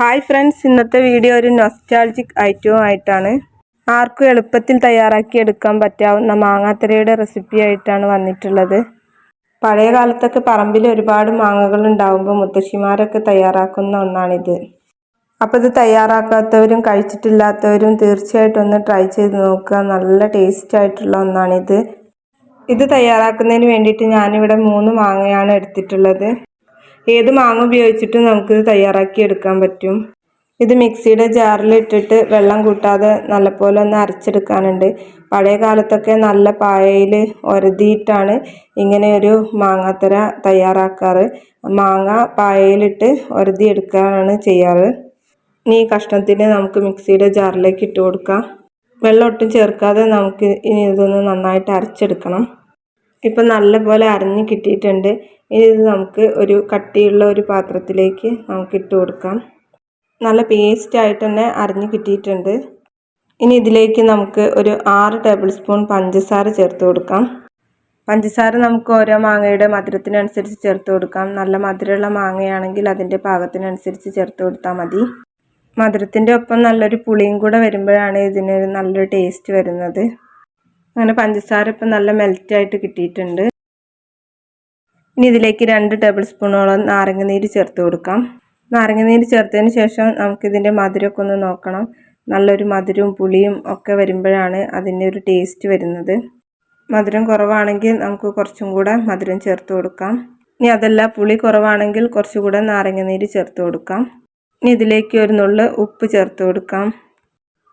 Hi friends ഇന്നത്തെ video ഒരു nostalgic ഐറ്റവും ആയിട്ടാണ്. ആർക്കും എളുപ്പത്തിൽ തയ്യാറാക്കി എടുക്കാൻ പറ്റാവുന്ന മാങ്ങാത്തരയുടെ റെസിപ്പി ആയിട്ടാണ് വന്നിട്ടുള്ളത്. പഴയ കാലത്തൊക്കെ പറമ്പിൽ ഒരുപാട് മാങ്ങകൾ ഉണ്ടാവുമ്പോൾ മുത്തശ്ശിമാരൊക്കെ തയ്യാറാക്കുന്ന ഒന്നാണിത്. അപ്പോൾ ഇത് തയ്യാറാക്കാത്തവരും കഴിച്ചിട്ടില്ലാത്തവരും തീർച്ചയായിട്ടും ഒന്ന് ട്രൈ ചെയ്ത് നോക്കുക. നല്ല ടേസ്റ്റ് ആയിട്ടുള്ള ഒന്നാണിത്. ഇത് തയ്യാറാക്കുന്നതിന് വേണ്ടിയിട്ട് ഞാനിവിടെ മൂന്ന് മാങ്ങയാണ് എടുത്തിട്ടുള്ളത്. ഏത് മാങ്ങ ഉപയോഗിച്ചിട്ടും നമുക്ക് തയ്യാറാക്കി എടുക്കാൻ പറ്റും. ഇത് മിക്സിയുടെ ജാറിൽ ഇട്ടിട്ട് വെള്ളം കൂട്ടാതെ നല്ലപോലെ ഒന്ന് അരച്ചെടുക്കാനുണ്ട്. പഴയ കാലത്തൊക്കെ നല്ല പായയിൽ ഒരതിയിട്ടാണ് ഇങ്ങനെ ഒരു മാങ്ങാത്തര തയ്യാറാക്കാറ്. മാങ്ങ പായയിലിട്ട് ഒരതി എടുക്കാനാണ് ചെയ്യാറ്. ഇനി ഈ കഷ്ണത്തിന് നമുക്ക് മിക്സിയുടെ ജാറിലേക്ക് ഇട്ട് കൊടുക്കാം. വെള്ളം ഒട്ടും ചേർക്കാതെ നമുക്ക് ഇനി ഇതൊന്ന് നന്നായിട്ട് അരച്ചെടുക്കണം. ഇപ്പം നല്ലപോലെ അരഞ്ഞ് കിട്ടിയിട്ടുണ്ട്. ഇത് നമുക്ക് ഒരു കട്ടിയുള്ള ഒരു പാത്രത്തിലേക്ക് നമുക്ക് ഇട്ട് കൊടുക്കാം. നല്ല പേസ്റ്റ് ആയിട്ട് തന്നെ അരിഞ്ഞ് കിട്ടിയിട്ടുണ്ട്. ഇനി ഇതിലേക്ക് നമുക്ക് ഒരു ആറ് ടേബിൾ സ്പൂൺ പഞ്ചസാര ചേർത്ത് കൊടുക്കാം. പഞ്ചസാര നമുക്ക് ഓരോ മാങ്ങയുടെ മധുരത്തിനനുസരിച്ച് ചേർത്ത് കൊടുക്കാം. നല്ല മധുരമുള്ള മാങ്ങയാണെങ്കിൽ അതിന്റെ പാകത്തിനനുസരിച്ച് ചേർത്ത് കൊടുത്താൽ മതി. മധുരത്തിന്റെ ഒപ്പം നല്ലൊരു പുളിയും കൂടെ വരുമ്പോഴാണ് ഇതിന് നല്ലൊരു ടേസ്റ്റ് വരുന്നത്. അങ്ങനെ പഞ്ചസാര ഇപ്പം നല്ല മെൽറ്റായിട്ട് കിട്ടിയിട്ടുണ്ട്. ഇനി ഇതിലേക്ക് രണ്ട് ടേബിൾ സ്പൂണോളം നാരങ്ങനീര് ചേർത്ത് കൊടുക്കാം. നാരങ്ങ നീര് ചേർത്തതിന് ശേഷം നമുക്കിതിന്റെ മധുരമൊക്കെ ഒന്ന് നോക്കണം. നല്ലൊരു മധുരവും പുളിയും ഒക്കെ വരുമ്പോഴാണ് അതിന്റെ ഒരു ടേസ്റ്റ് വരുന്നത്. മധുരം കുറവാണെങ്കിൽ നമുക്ക് കുറച്ചും കൂടെ മധുരം ചേർത്ത് കൊടുക്കാം. ഇനി അതല്ല പുളി കുറവാണെങ്കിൽ കുറച്ചുകൂടെ നാരങ്ങനീര് ചേർത്ത് കൊടുക്കാം. ഇനി ഇതിലേക്ക് ഒരു നുള്ള് ഉപ്പ് ചേർത്ത് കൊടുക്കാം.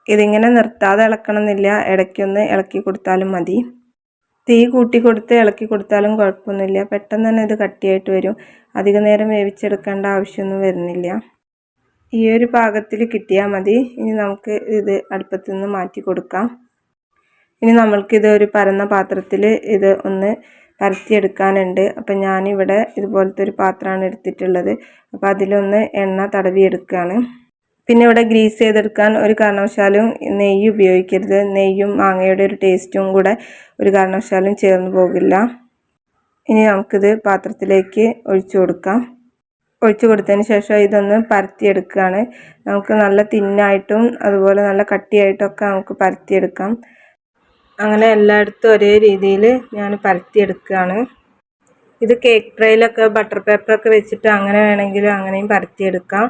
ഇതിങ്ങനെ നിർത്താതെ ഇളക്കണമെന്നില്ല. ഇടയ്ക്കൊന്ന് ഇളക്കി കൊടുത്താലും മതി. തീ കൂട്ടി കൊടുത്ത് ഇളക്കി കൊടുത്താലും കുഴപ്പമൊന്നുമില്ല. പെട്ടെന്ന് തന്നെ ഇത് കട്ടിയായിട്ട് വരും. അധിക നേരം വേവിച്ചെടുക്കേണ്ട ആവശ്യമൊന്നും വരുന്നില്ല. ഈ ഒരു പാകത്തിൽ കിട്ടിയാൽ മതി. ഇനി നമുക്ക് ഇത് അടുപ്പത്തു നിന്ന് മാറ്റി കൊടുക്കാം. ഇനി നമ്മൾക്കിത് ഒരു പരന്ന പാത്രത്തിൽ ഇത് ഒന്ന് പരത്തിയെടുക്കാനുണ്ട്. അപ്പം ഞാനിവിടെ ഇതുപോലത്തെ ഒരു പാത്രമാണ് എടുത്തിട്ടുള്ളത്. അപ്പോൾ അതിലൊന്ന് എണ്ണ തടവി എടുക്കുകയാണ് പിന്നെ ഇവിടെ ഗ്രീസ് ചെയ്തെടുക്കാൻ ഒരു കാരണവശാലും നെയ്യ് ഉപയോഗിക്കരുത്. നെയ്യും മാങ്ങയുടെ ഒരു ടേസ്റ്റും കൂടെ ഒരു കാരണവശാലും ചേർന്ന് പോകില്ല. ഇനി നമുക്കിത് പാത്രത്തിലേക്ക് ഒഴിച്ചു കൊടുക്കാം. ഒഴിച്ചു കൊടുത്തതിന് ശേഷം ഇതൊന്ന് പരത്തിയെടുക്കുകയാണ്. നമുക്ക് നല്ല തിന്നായിട്ടും അതുപോലെ നല്ല കട്ടിയായിട്ടൊക്കെ നമുക്ക് പരത്തിയെടുക്കാം. അങ്ങനെ എല്ലായിടത്തും ഒരേ രീതിയിൽ ഞാൻ പരത്തിയെടുക്കുകയാണ്. ഇത് കേക്ക് ട്രേയിലൊക്കെ ബട്ടർ പേപ്പറൊക്കെ വെച്ചിട്ട് അങ്ങനെ വേണമെങ്കിൽ അങ്ങനെയും പരത്തിയെടുക്കാം.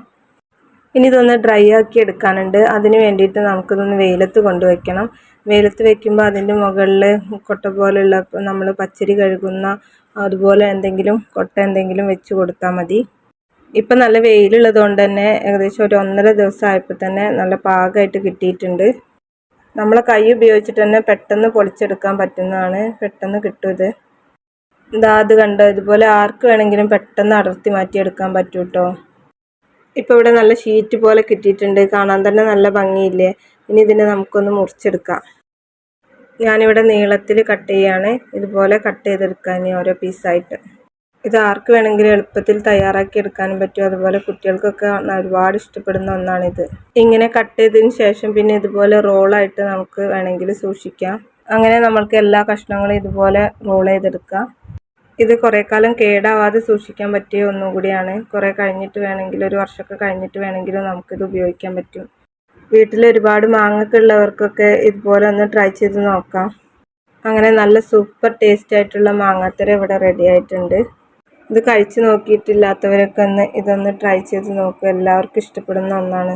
ഇനി ഇതൊന്ന് ഡ്രൈ ആക്കി എടുക്കാനുണ്ട്. അതിന് വേണ്ടിയിട്ട് നമുക്കിതൊന്ന് വെയിലത്ത് കൊണ്ടുവയ്ക്കണം. വെയിലത്ത് വെക്കുമ്പോൾ അതിന്റെ മുകളിൽ കൊട്ട പോലെയുള്ള നമ്മൾ പച്ചരി കഴുകുന്ന അതുപോലെ എന്തെങ്കിലും കൊട്ട എന്തെങ്കിലും വെച്ച് കൊടുത്താൽ മതി. ഇപ്പം നല്ല വെയിലുള്ളത് കൊണ്ട് തന്നെ ഏകദേശം ഒരു ഒന്നര ദിവസം ആയപ്പോൾ തന്നെ നല്ല പാകമായിട്ട് കിട്ടിയിട്ടുണ്ട്. നമ്മളെ കൈ ഉപയോഗിച്ചിട്ട് തന്നെ പെട്ടെന്ന് പൊളിച്ചെടുക്കാൻ പറ്റുന്നതാണ്. പെട്ടെന്ന് കിട്ടും ഇത്. ഇതാ അത് കണ്ടോ? ഇതുപോലെ ആർക്ക് വേണമെങ്കിലും പെട്ടെന്ന് അടർത്തി മാറ്റിയെടുക്കാൻ പറ്റൂട്ടോ? ഇപ്പോൾ ഇവിടെ നല്ല ഷീറ്റ് പോലെ കിട്ടിയിട്ടുണ്ട്. കാണാൻ തന്നെ നല്ല ഭംഗിയില്ലേ? ഇനി ഇതിനെ നമുക്കൊന്ന് മുറിച്ചെടുക്കാം. ഞാനിവിടെ നീളത്തിൽ കട്ട് ചെയ്യാണ്. ഇതുപോലെ കട്ട് ചെയ്തെടുക്കാൻ ഓരോ പീസായിട്ട് ഇത് ആർക്ക് വേണമെങ്കിലും എളുപ്പത്തിൽ തയ്യാറാക്കി എടുക്കാനും പറ്റും. അതുപോലെ കുട്ടികൾക്കൊക്കെ ഒരുപാട് ഇഷ്ടപ്പെടുന്ന ഒന്നാണിത്. ഇങ്ങനെ കട്ട് ചെയ്തതിന് ശേഷം പിന്നെ ഇതുപോലെ റോളായിട്ട് നമുക്ക് വേണമെങ്കിൽ സൂക്ഷിക്കാം. അങ്ങനെ നമ്മൾക്ക് എല്ലാ കഷ്ണങ്ങളും ഇതുപോലെ റോൾ ചെയ്തെടുക്കാം. ഇത് കുറേ കാലം കേടാവാതെ സൂക്ഷിക്കാൻ പറ്റിയ ഒന്നും കൂടിയാണ്. കുറേ കഴിഞ്ഞിട്ട് വേണമെങ്കിൽ ഒരു വർഷമൊക്കെ കഴിഞ്ഞിട്ട് വേണമെങ്കിലും നമുക്കിത് ഉപയോഗിക്കാൻ പറ്റും. വീട്ടിൽ ഒരുപാട് മാങ്ങൊക്കെ ഉള്ളവർക്കൊക്കെ ഇതുപോലെ ഒന്ന് ട്രൈ ചെയ്ത് നോക്കാം. അങ്ങനെ നല്ല സൂപ്പർ ടേസ്റ്റ് ആയിട്ടുള്ള മാങ്ങാത്തര ഇവിടെ റെഡി ആയിട്ടുണ്ട്. ഇത് കഴിച്ചു നോക്കിയിട്ടില്ലാത്തവരൊക്കെ ഒന്ന് ഇതൊന്ന് ട്രൈ ചെയ്ത് നോക്കുക എല്ലാവർക്കും ഇഷ്ടപ്പെടുന്ന ഒന്നാണ്.